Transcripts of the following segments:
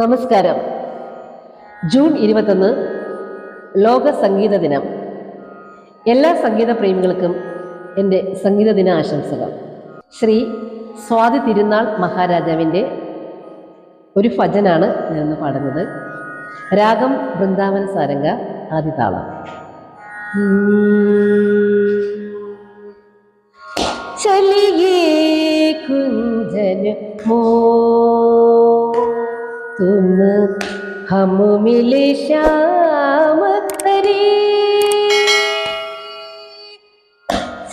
നമസ്കാരം. ജൂൺ ഇരുപത്തൊന്ന് ലോക സംഗീത ദിനം. എല്ലാ സംഗീത പ്രേമികൾക്കും എന്റെ സംഗീത ദിന ആശംസകൾ. ശ്രീ സ്വാതി തിരുനാൾ മഹാരാജാവിന്റെ ഒരു ഭജനാണ് ഞാനിന്ന് പാടുന്നത്. രാഗം വൃന്ദാവൻ സാരംഗ ആദിതാളം. ചലിയേ കുഞ്ചന് മോ तुम हम मिले श्याम हरे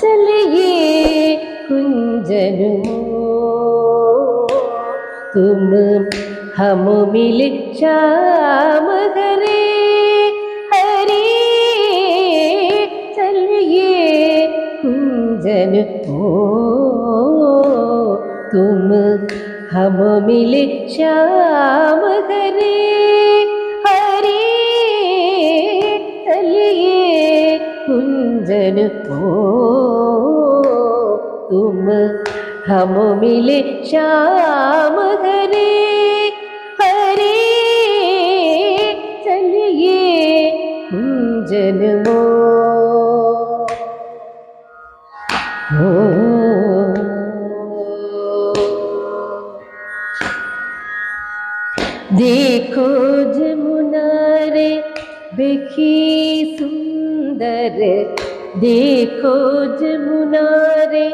चलिए कुंजन मो तुम हम मिले श्याम हरे हरे चलिए कुंजन हो तुम हम मिले श्याम हरे हरे चलिए कुंजन हो तुम हम मिले श्याम हरे हरे चलिए कुंजन मो देखो जमुना रे देखी सुंदर देखो जमुना रे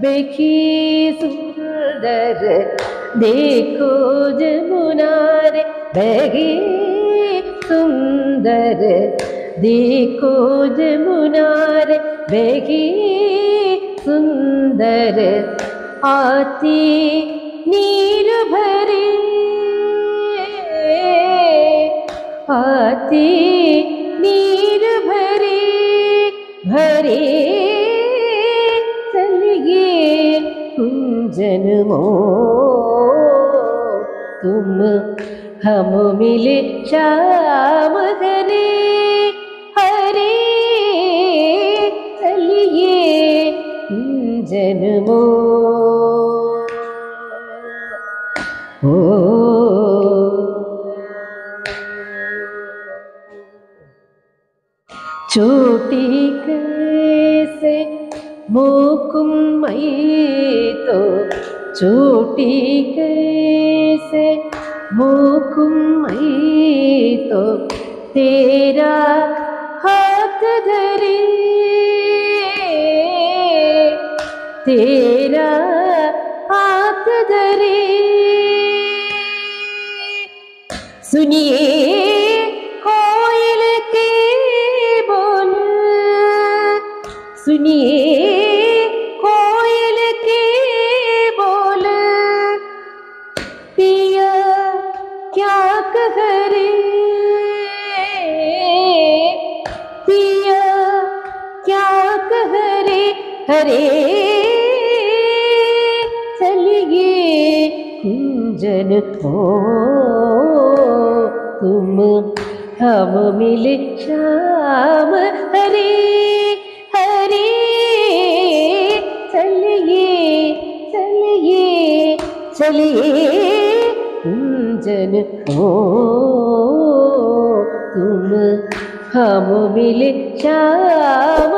देखी सुंदर देखो जमुना रे बेगी सुंदर देखो जमुना रे बेगी सुंदर आती नीर भरे आती नीर भरे भरे चलिए कुंजन मो तुम हम मिले श्याम हरे हरे चलिए कुंजन मो चोटी कैसे मोकुम मई तो चोटी कैसे मोकुम मई तो तेरा हाथ धरे, तेरा हाथ धरे। सुनिए सुनिए कोयल के बोल, पिया क्या कह रे पिया क्या कह रे हरे चलिए कुंजन हो, तुम हम मिले श्याम हरे हरे ബലിയേ കുഞ്ചന് ഓ തും ഹമുമിൽ ശ്യാമ